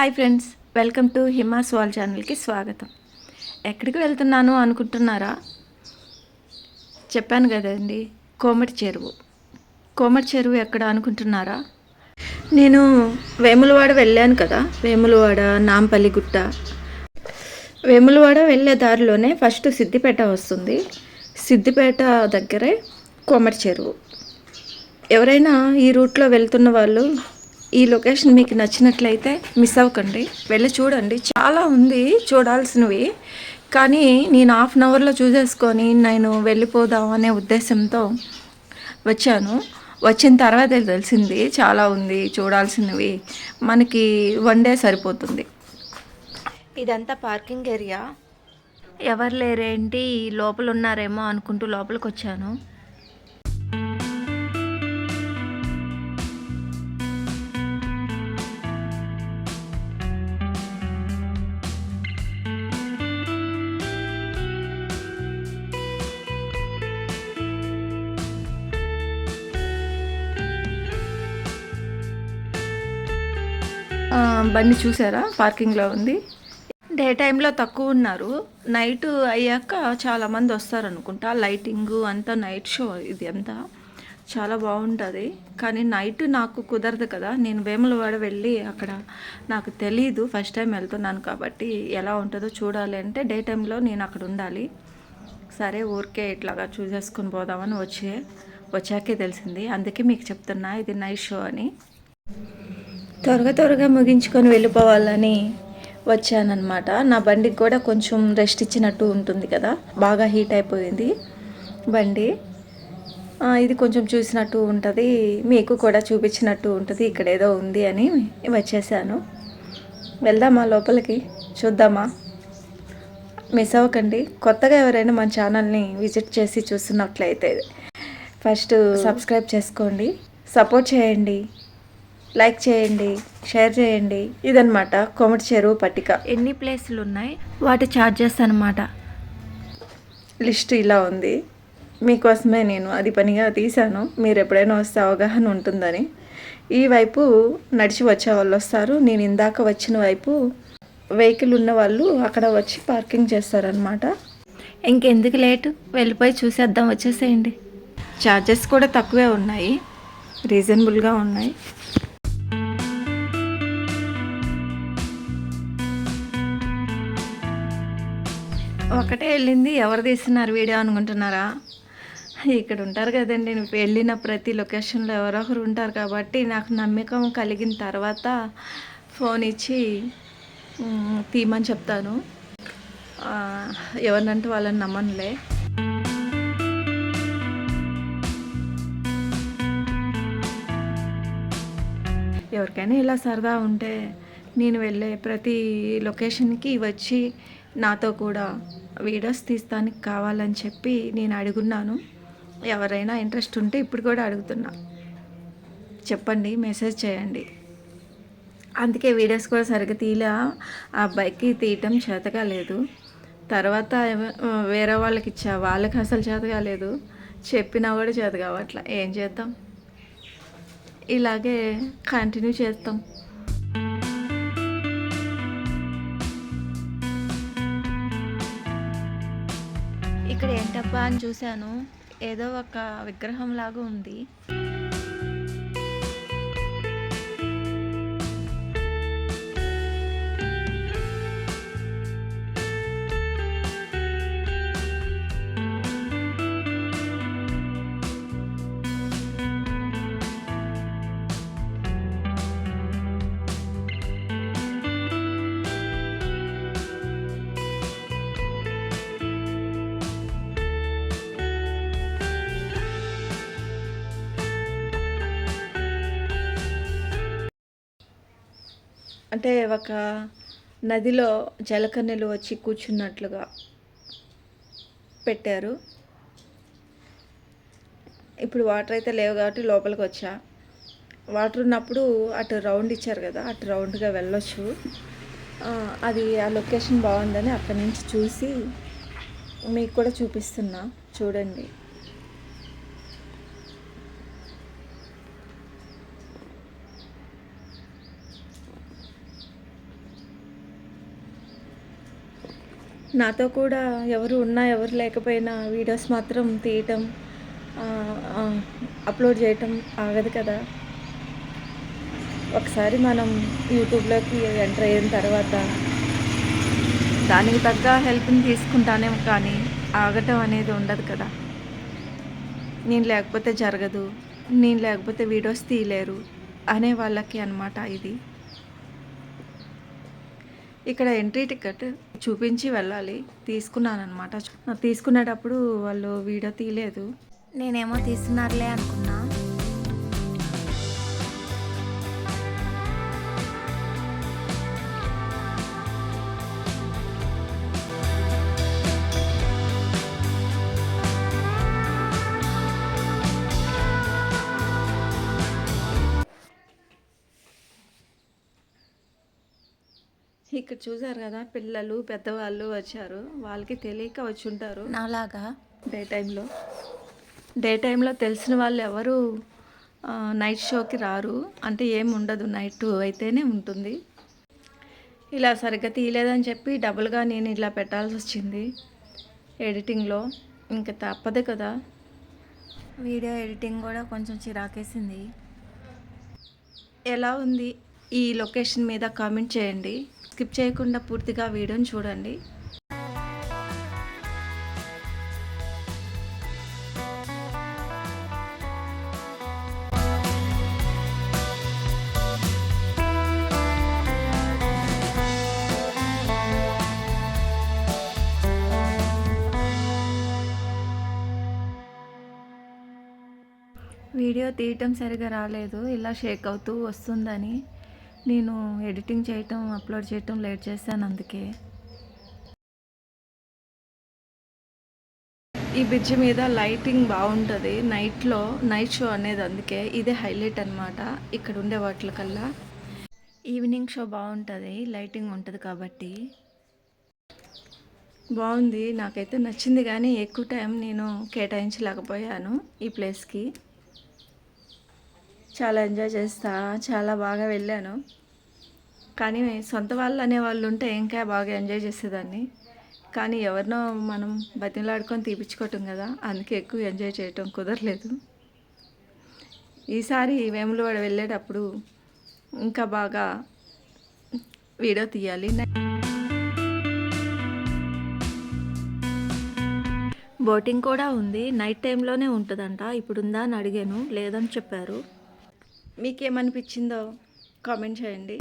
Hi friends welcome to Hima's wall ఛానల్కి స్వాగతం. ఎక్కడికి వెళ్తున్నాను అనుకుంటున్నారా? చెప్పాను కదండి కోమటి చెరువు. కోమటి చెరువు ఎక్కడ అనుకుంటున్నారా? నేను వేములవాడ వెళ్ళాను కదా వేములవాడ నాంపల్లి గుట్ట. వేములవాడ వెళ్ళే దారిలోనే ఫస్ట్ సిద్దిపేట వస్తుంది. సిద్దిపేట దగ్గరే కోమటి చెరువు. ఎవరైనా ఈ రూట్లో వెళ్తున్న వాళ్ళు ఈ లొకేషన్ మీకు నచ్చినట్లయితే మిస్ అవ్వకండి. వెళ్ళి చూడండి. చాలా ఉంది చూడాల్సినవి. కానీ నేను హాఫ్ అన్ అవర్లో చూసేసుకొని నేను వెళ్ళిపోదాం అనే ఉద్దేశంతో వచ్చాను. వచ్చిన తర్వాతే తెలిసింది చాలా ఉంది చూడాల్సినవి. మనకి వన్ డే సరిపోతుంది. ఇదంతా పార్కింగ్ ఏరియా. ఎవరు లేరేంటి? లోపల ఉన్నారేమో అనుకుంటూ లోపలికి వచ్చాను బండి చూసారా? పార్కింగ్లో ఉంది. డే టైంలో తక్కువ ఉన్నారు. నైట్ అయ్యాక చాలామంది వస్తారు అనుకుంటా లైటింగ్ అంతా నైట్ షో ఇది అంతా. చాలా బాగుంటుంది. కానీ నైట్ నాకు కుదరదు కదా. నేను వేములవాడ వెళ్ళి అక్కడ నాకు తెలీదు. ఫస్ట్ టైం వెళ్తున్నాను కాబట్టి ఎలా ఉంటుందో చూడాలి అంటే డే టైంలో నేను అక్కడ ఉండాలి. సరే ఊరికే ఇట్లాగా చూసేసుకొని పోదామని వచ్చే వచ్చాకే తెలిసింది. అందుకే మీకు చెప్తున్నా ఇది నైట్ షో అని. త్వరగా త్వరగా ముగించుకొని వెళ్ళిపోవాలని వచ్చానమాట నా బండికి కూడా కొంచెం రెస్ట్ ఇచ్చినట్టు ఉంటుంది కదా. బాగా హీట్ అయిపోయింది బండి. ఇది కొంచెం చూసినట్టు ఉంటుంది. మీకు కూడా చూపించినట్టు ఉంటుంది. ఇక్కడ ఏదో ఉంది అని వచ్చేసాను. వెళ్దామా లోపలికి? చూద్దామా? మిస్ అవ్వకండి. కొత్తగా ఎవరైనా మన ఛానల్ని విజిట్ చేసి చూస్తున్నట్లయితే ఫస్ట్ సబ్స్క్రైబ్ చేసుకోండి. సపోర్ట్ చేయండి. లైక్ చేయండి షేర్ చేయండి. ఇదనమాట కోమటి చెరువు పట్టిక. ఎన్ని ప్లేసులు ఉన్నాయి వాటి ఛార్జెస్ అనమాట లిస్ట్ ఇలా ఉంది. మీకోసమే నేను అది పనిగా తీశాను. మీరు ఎప్పుడైనా వస్తే అవగాహన ఉంటుందని. ఈ వైపు నడిచి వచ్చే వాళ్ళు వస్తారు. నేను ఇందాక వచ్చిన వైపు వెహికల్ ఉన్న వాళ్ళు అక్కడ వచ్చి పార్కింగ్ చేస్తారనమాట ఇంకెందుకు లేటు? వెళ్ళిపోయి చూసేద్దాం వచ్చేసేయండి. ఛార్జెస్ కూడా తక్కువే ఉన్నాయి. రీజనబుల్గా ఉన్నాయి. ఒకటే వెళ్ళింది. ఎవరు తీస్తున్నారు వీడియో అనుకుంటున్నారా? ఇక్కడ ఉంటారు కదండి. నేను వెళ్ళిన ప్రతి లొకేషన్లో ఎవరో ఒకరు ఉంటారు కాబట్టి నాకు నమ్మకం కలిగిన తర్వాత ఫోన్ ఇచ్చి తీయమని చెప్తాను. ఎవరినంటే వాళ్ళని నమ్మనులే. ఎవరికైనా ఇలా సరదా ఉంటే నేను వెళ్ళే ప్రతి లొకేషన్కి వచ్చి నాతో కూడా వీడియోస్ తీస్తానికి కావాలని చెప్పి నేను అడుగున్నాను. ఎవరైనా ఇంట్రెస్ట్ ఉంటే ఇప్పుడు కూడా అడుగుతున్నా. చెప్పండి మెసేజ్ చేయండి. అందుకే వీడియోస్ కూడా సరిగ్గా తీలా ఆ అబ్బాయికి తీయటం చేతగా లేదు. తర్వాత వేరే వాళ్ళకి ఇచ్చా. వాళ్ళకి అసలు చేత కాలేదు చెప్పినా కూడా చేత కావట్లా ఏం చేద్దాం? ఇలాగే కంటిన్యూ చేస్తాం. ఇక్కడ అని చూశాను. ఏదో ఒక విగ్రహం లాగా ఉంది. అంటే ఒక నదిలో జలకన్నెలు వచ్చి కూర్చున్నట్లుగా పెట్టారు. ఇప్పుడు వాటర్ అయితే లేవు కాబట్టి లోపలికి వచ్చా. వాటర్ ఉన్నప్పుడు అటు రౌండ్ ఇచ్చారు కదా అటు రౌండ్గా వెళ్ళొచ్చు. అది ఆ లొకేషన్ బాగుందని అక్కడి నుంచి చూసి మీకు కూడా చూపిస్తున్నా. చూడండి. నాతో కూడా ఎవరు ఉన్నా ఎవరు లేకపోయినా వీడియోస్ మాత్రం తీయటం అప్లోడ్ చేయటం ఆగదు కదా. ఒకసారి మనం యూట్యూబ్లోకి ఎంటర్ అయిన తర్వాత దానికి తగ్గ హెల్ప్ని తీసుకుంటానే కానీ ఆగటం అనేది ఉండదు కదా. నేను లేకపోతే జరగదు నేను లేకపోతే వీడియోస్ తీయలేరు అనే వాళ్ళకి అనమాట ఇది. ఇక్కడ ఎంట్రీ టికెట్ చూపించి వెళ్ళాలి. తీసుకున్నాను అనమాట తీసుకునేటప్పుడు వాళ్ళు వీడియో తీయలేదు. నేనేమో తీస్తున్నారులే అనుకున్నా. ఇక్కడ చూసారు కదా పిల్లలు పెద్దవాళ్ళు వచ్చారు. వాళ్ళకి తెలియక వచ్చి ఉంటారు. నాలాగా? డే టైంలో. డే టైంలో తెలిసిన వాళ్ళు ఎవరు నైట్ షోకి రారు. అంటే ఏం ఉండదు నైట్ అయితేనే ఉంటుంది. ఇలా సరిగ్గా తీయలేదని చెప్పి డబుల్గా నేను ఇలా పెట్టాల్సి వచ్చింది ఎడిటింగ్లో. ఇంకా తప్పదు కదా. వీడియో ఎడిటింగ్ కూడా కొంచెం చిరాకేసింది. ఎలా ఉంది? ఈ లొకేషన్ మీద కామెంట్ చేయండి. స్కిప్ చేయకుండా పూర్తిగా వీడియోని చూడండి. వీడియో తీయటం సరిగా రాలేదు. ఇలా షేక్ అవుతూ వస్తుందని. నేను ఎడిటింగ్ చేయటం అప్లోడ్ చేయటం లేట్ చేశాను అందుకే. ఈ బ్రిడ్జ్ మీద లైటింగ్ బాగుంటుంది. నైట్లో నైట్ షో అనేది అందుకే ఇదే హైలైట్ అన్నమాట ఇక్కడ ఉండే వాటికల్లా ఈవినింగ్ షో బాగుంటుంది లైటింగ్ ఉంటుంది కాబట్టి. బాగుంది. నాకైతే నచ్చింది కానీ ఎక్కువ టైం నేను కేటాయించలేకపోయాను ఈ ప్లేస్కి. చాలా ఎంజాయ్ చేస్తా చాలా బాగా వెళ్ళాను. కానీ సొంత వాళ్ళు అనే వాళ్ళు ఉంటే ఇంకా బాగా ఎంజాయ్ చేసేదాన్ని. కానీ ఎవరినో మనం బతిలాడుకొని తీపించుకోవటం కదా అందుకే ఎక్కువ ఎంజాయ్ చేయటం కుదరలేదు. ఈసారి వేములవాడ వెళ్ళేటప్పుడు ఇంకా బాగా వీడియో తీయాలి. బోటింగ్ కూడా ఉంది. నైట్ టైంలోనే ఉంటుందంట. ఇప్పుడు ఉందా అని అడిగాను. లేదని చెప్పారు. మీకేమనిపించిందో కామెంట్ చేయండి.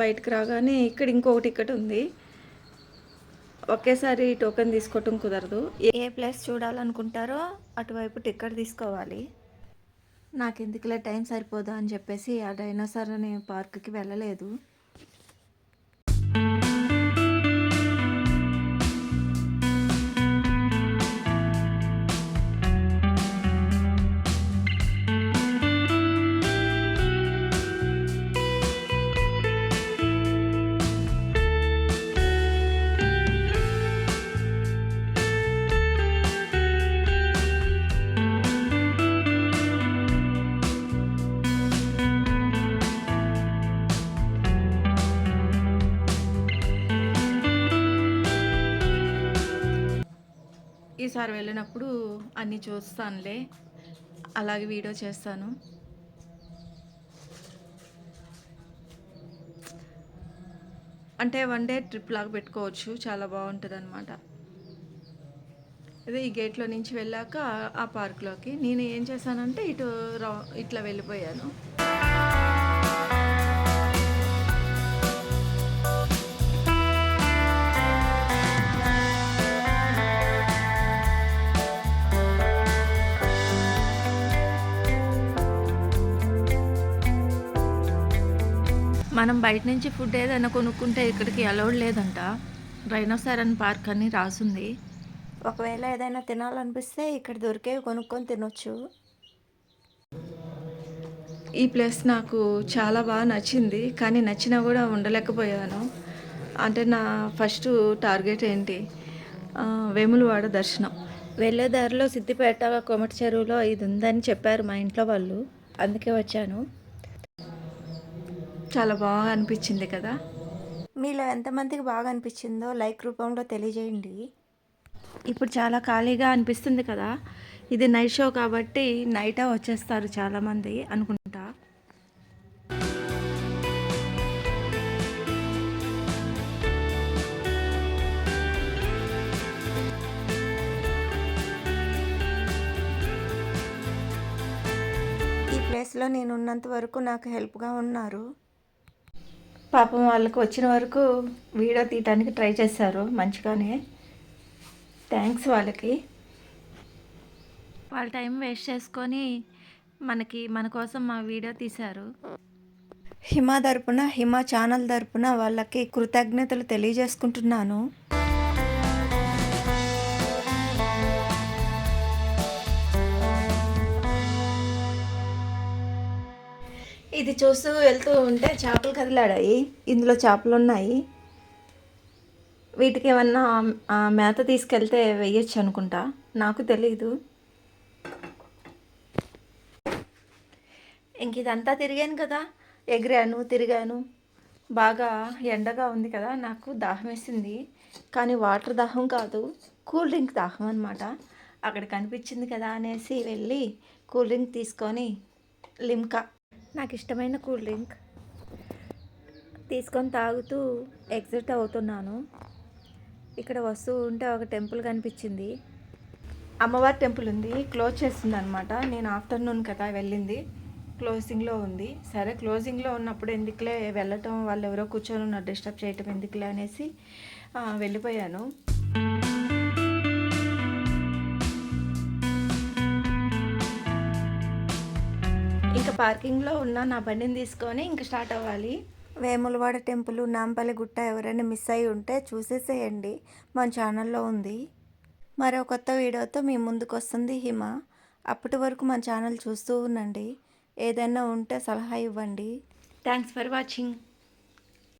బయటకు రాగానే ఇక్కడ ఇంకొక టికెట్ ఉంది ఒకేసారి టోకెన్ తీసుకోవటం కుదరదు. ఏ ప్లేస్ చూడాలనుకుంటారో అటువైపు టికెట్ తీసుకోవాలి. నాకు ఎందుకులే టైం సరిపోదా అని చెప్పేసి ఆ డైనోసార్ అనే పార్క్కి వెళ్ళలేదు. ప్రతిసారి వెళ్ళినప్పుడు అన్నీ చూస్తానులే. అలాగే వీడియో చేస్తాను. అంటే వన్ డే ట్రిప్ లాగా పెట్టుకోవచ్చు. చాలా బాగుంటుంది అనమాట అదే ఈ గేట్లో నుంచి వెళ్ళాక ఆ పార్క్లోకి. నేను ఏం చేశానంటే ఇటు రౌ ఇట్లా వెళ్ళిపోయాను. మనం బయట నుంచి ఫుడ్ ఏదైనా కొనుక్కుంటే ఇక్కడికి అలౌడ్ లేదంట. రైనోసారన్ పార్క్ అని రాసుంది. ఒకవేళ ఏదైనా తినాలనిపిస్తే ఇక్కడ దొరికేవి కొనుక్కొని తినొచ్చు. ఈ ప్లేస్ నాకు చాలా బాగా నచ్చింది కానీ నచ్చినా కూడా ఉండలేకపోయాను. అంటే నా ఫస్ట్ టార్గెట్ ఏంటి? వేములవాడ దర్శనం. వెళ్ళే దారిలో సిద్దిపేట కొమటి చెరువులో ఇది ఉందని చెప్పారు మా ఇంట్లో వాళ్ళు. అందుకే వచ్చాను. చాలా బాగా అనిపించింది కదా. మీలో ఎంతమందికి బాగా అనిపించిందో లైక్ రూపంలో తెలియజేయండి. ఇప్పుడు చాలా ఖాళీగా అనిపిస్తుంది కదా. ఇది నైట్ షో కాబట్టి నైటే వచ్చేస్తారు చాలామంది అనుకుంటా. ఈ ప్లేస్లో నేను ఉన్నంత వరకు నాకు హెల్ప్గా ఉన్నారు. పాపం వాళ్ళకి వచ్చిన వరకు వీడియో తీయటానికి ట్రై చేశారు మంచిగానే. థ్యాంక్స్ వాళ్ళకి. వాళ్ళ టైం వేస్ట్ చేసుకొని మనకి మన కోసం మా వీడియో తీశారు. హిమ తరపున హిమ ఛానల్ తరపున వాళ్ళకి కృతజ్ఞతలు తెలియజేసుకుంటున్నాను. ఇది చూస్తూ వెళ్తూ ఉంటే చేపలు కదిలాడాయి ఇందులో చేపలు ఉన్నాయి? వీటికి ఏమన్నా ఆ, మేత తీసుకెళ్తే వేయచ్చు అనుకుంటా. నాకు తెలీదు. ఇంక ఇదంతా తిరిగాను కదా. ఎగిరాను తిరిగాను. బాగా ఎండగా ఉంది కదా. నాకు దాహం వేసింది. కానీ వాటర్ దాహం కాదు. కూల్ డ్రింక్ దాహం అనమాట అక్కడ కనిపించింది కదా అనేసి వెళ్ళి కూల్ డ్రింక్ తీసుకొని లిమ్కా నాకు ఇష్టమైన కూల్ డ్రింక్. తీసుకొని తాగుతూ ఎగ్జిట్ అవుతున్నాను. ఇక్కడ వస్తూ ఉంటే ఒక టెంపుల్ కనిపించింది. అమ్మవారి టెంపుల్ ఉంది. క్లోజ్ చేస్తుంది అనమాట నేను ఆఫ్టర్నూన్ కదా వెళ్ళింది. క్లోజింగ్లో ఉంది. సరే క్లోజింగ్లో ఉన్నప్పుడు ఎందుకులే వెళ్ళటం? వాళ్ళు ఎవరో కూర్చొని ఉన్నారు. డిస్టర్బ్ చేయటం ఎందుకులే అనేసి వెళ్ళిపోయాను. ఇంకా పార్కింగ్లో ఉన్న నా బండిని తీసుకొని ఇంకా స్టార్ట్ అవ్వాలి. వేములవాడ టెంపుల్ నాంపల్లి గుట్ట ఎవరైనా మిస్ అయి ఉంటే చూసేసేయండి. మన ఛానల్లో ఉంది. మరో కొత్త వీడియోతో మీ ముందుకు వస్తుంది హిమ. అప్పటి వరకు మన ఛానల్ చూస్తూ ఉండండి. ఏదైనా ఉంటే సలహా ఇవ్వండి. Thanks for watching